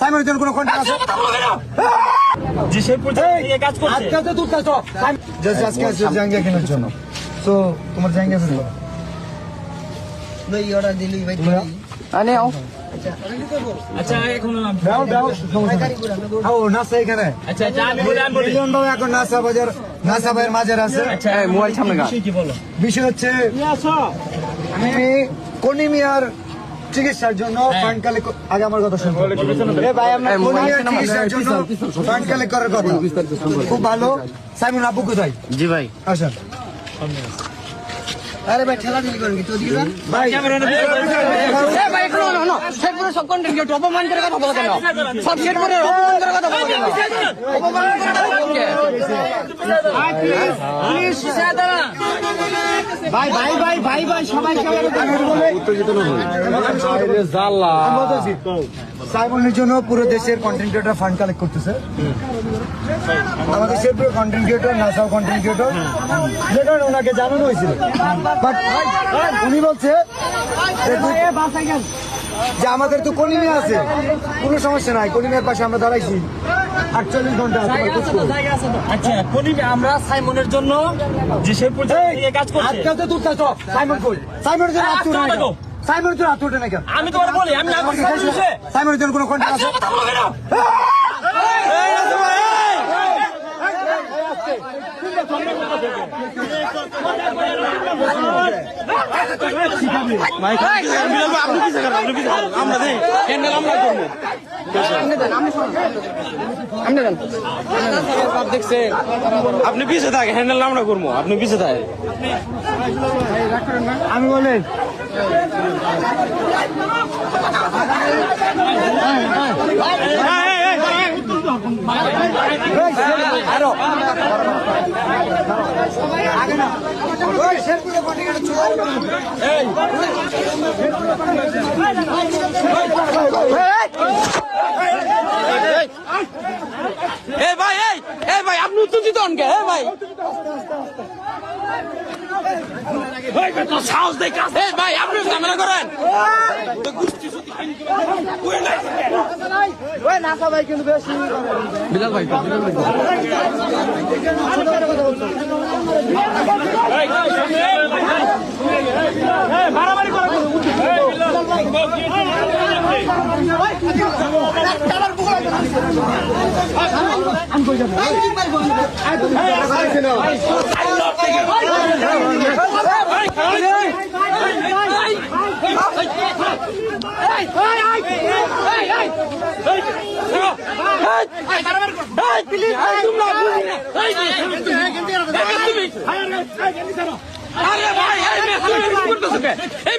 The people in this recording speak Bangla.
সাইমনের কোনো কন্ট্যাক্ট আছে? যে সে পর্যন্ত এই কাজ করছে। আজকে তো তুই কাজ জাস্ট আজকে আছে জাঙ্গিয়া কেনার জন্য। তো তোমার জাঙ্গিয়া আছে ভাই অর্ডার দিলি ভাই আনে আও আচ্ছা এখন দাও দাও ও নাসা এখানে। আচ্ছা আচ্ছা মিলন বাবু এখন নাসা বাজার নাসা ভাইয়ের মাঝে আছে। আচ্ছা মোবাইল সামনে বিষয় কি বলো? বিষয় হচ্ছে আমি কনিমিয়ার চিকিৎসার জন্য ফান্ড কালেক্ট আগে আমার কথা শুনুন এ ভাই আমরা নাম্বার- চিকিৎসার জন্য ফান্ড কালেক্ট করার কথা? খুব ভালো। সাইমন আপু কোথায়? জি ভাই। আসেন। আরে ভাই ঠেলা দিলি করেন কি তো দিকে ভাই শেরপুরে সব কন্টেন্ট কেউ অপমান করে কথা বলা কেন সব শেরপুরে অপমান করে কথা বলা কেন অপমান করে কথা বলা ভাই ভাই ভাই ভাই ভাই সবাই সাইমনের জন্য পুরো দেশের কন্টেন্ট ক্রিয়েটর ফান্ড কালেক্ট করতেছে আমাদের শেরপুর কন্টেন্ট ক্রিয়েটর নাসাও কন্টেন্ট ক্রিয়েটর যে কারণে ওনাকে জানানো হয়েছিল বাট উনি বলছে যে- আমাদের তো কলিমে আছে। কোনো সমস্যা নাই কলিমের পাশে আমরা দাঁড়াইছি। আটচল্লিশ ঘণ্টা আচ্ছা আমরা সাইমনের জন্য যে সে পর্যন্ত এই কাজ করছে। আজকে তো তুই সাইমন কই? সাইমনের জন্য হাত তুলে সাইমনের জন্য হাত না কেন? আমি তোমার বলি আমি না বলি সাইমনের জন্য। কোনো কন্ট্যাক্ট আছে? আপনি আপনি পিছে থাকে হ্যান্ডেল আমরা করব আপনি পিছে থাকে আমি বলেন। এ ভাই এই ভাই আপনি উত্তর দিতে অনকে এ ভাই। সাহস দেখ ভাই আপনি ক্যামেরা করেন। বিলাল ভাই। Hey, আরে ভাই এই